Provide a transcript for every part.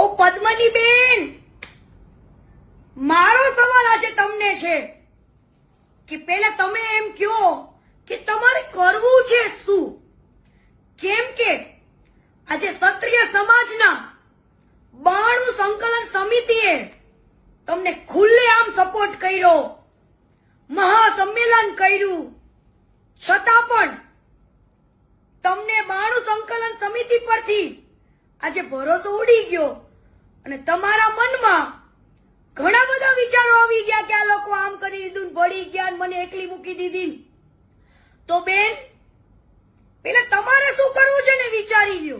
ઓ પદ્મની બેન, મારો સવાલ આજે તમને છે કે પેલા તમે એમ કહો કે તમારે કરવું છે શું? કેમ કે આજે ક્ષત્રિય સમાજના બાણું સંકલન સમિતિએ તમને ખુલ્લે આમ સપોર્ટ કર્યો, મહાસંમેલન કર્યું. છતાં પણ તમને બાણું સંકલન સમિતિ પરથી આજે ભરોસો ઉડી ગયો. અને તમારા મનમાં ઘણા બધા વિચારો આવી ગયા કે આ લોકો આમ કરી દીધું ભળી ગયા મને એકલી મૂકી દીધી તો બેન, પેલા તમારે શું કરવું છે ને વિચારી લ્યો.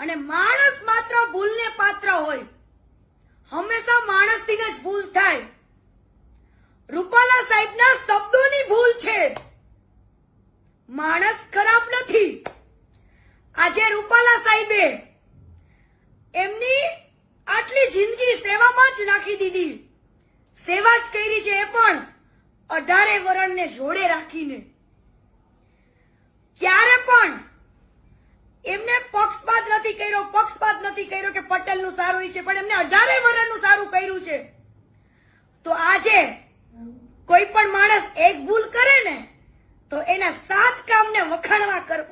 અને માણસ માત્ર ભૂલને પાત્ર હોય. હંમેશા માણસથી જ ભૂલ થાય. રૂપાલા સાહેબના શબ્દોની ભૂલ છે. માણસ ખરાબ નથી. આજે રૂપાલા સાહેબે એમની આટલી જિંદગી સેવામાં જ નાખી દીધી. સેવા જ કરી છે એ પણ અઢારે વરણને જોડે રાખીને. ક્યારે પણ એમને પક્ષપાત નથી કર્યો, પક્ષપાત નથી કર્યો કે પટેલનું સારું છે, પણ એમને અઢારે વરણનું સારું કર્યું છે. તો આજે કોઈ પણ માણસ એક ભૂલ કરે ને, તો એના સાત કામને વખાણવા કર